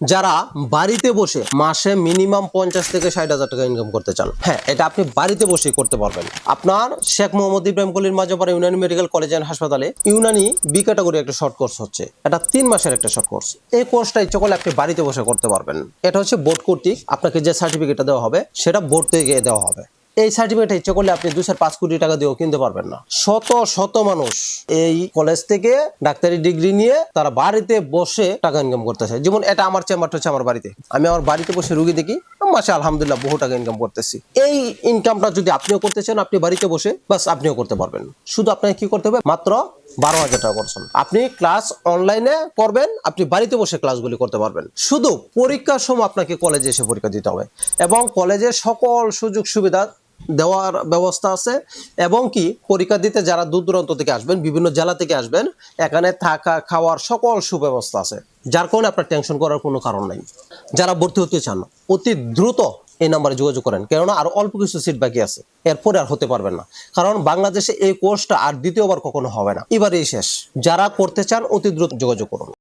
যারা বাড়িতে বসে মাসে মিনিমাম পঞ্চাশ থেকে ষাট হাজার টাকা ইনকাম করতে চান হ্যাঁ এটা আপনি বাড়িতে বসেই করতে পারবেন। আপনার শেখ মোহাম্মদ ইব্রাহিম কলির Majhapara Unani medical college and হাসপাতালে ইউনানি বি ক্যাটাগরি একটা শর্ট কোর্স হচ্ছে। এটা তিন মাসের একটা শর্ট কোর্স এই কোর্সটা ইচ্ছে করলে আপনি বাড়িতে বসে করতে পারবেন। এটা হচ্ছে বোর্ড কর্তৃক আপনাকে যে সার্টিফিকেটটা দেওয়া হবে, সেটা বোর্ড থেকে দেওয়া হবে। এই সার্টিফিকেট ইচ্ছে করলে আপনি দুশো পাঁচ কোটি টাকা দিয়েও কিনতে পারবেন না। শত শত মানুষ এই কলেজ থেকে ডাক্তারি ডিগ্রি নিয়ে তারা বাড়িতে বসে টাকা ইনকাম করতেছে। যেমন এটা আমার চেম্বারটা হচ্ছে আমার বাড়িতে। আমি আমার বাড়িতে বসে রুগী দেখি, মাসে আলহামদুলিল্লাহ বহু টাকা ইনকাম করতেছি। এই ইনকামটা যদি আপনিও করতে চান, আপনি বাড়িতে বসে বাস আপনিও করতে পারবেন। শুধু আপনাকে কি করতে হবে? মাত্র বারো হাজার টাকা করছেন আপনি ক্লাস অনলাইনে করবেন, আপনি বাড়িতে বসে ক্লাসগুলি করতে পারবেন। শুধু পরীক্ষার সময় আপনাকে কলেজে এসে পরীক্ষা দিতে হবে। এবং কলেজের সকল সুযোগ সুবিধা দেওয়ার ব্যবস্থা আছে এবং কি পরীক্ষা দিতে যারা দূর দূরান্ত থেকে আসবেন, বিভিন্ন জেলা থেকে আসবেন, এখানে থাকা খাওয়ার সকল সুব্যবস্থা আছে। যার কারণে আপনার টেনশন করার কোনো কারণ নাই। যারা ভর্তি হতে চান, অতি দ্রুত এই নাম্বারে যোগাযোগ করেন। কেননা আর অল্প কিছু সিট বাকি আছে। এরপরে আর হতে পারবেন না। কারণ বাংলাদেশে এই কোর্সটা আর দ্বিতীয়বার কখনো হবে না। এবারেই শেষ। যারা করতে চান, অতি দ্রুত যোগাযোগ করুন।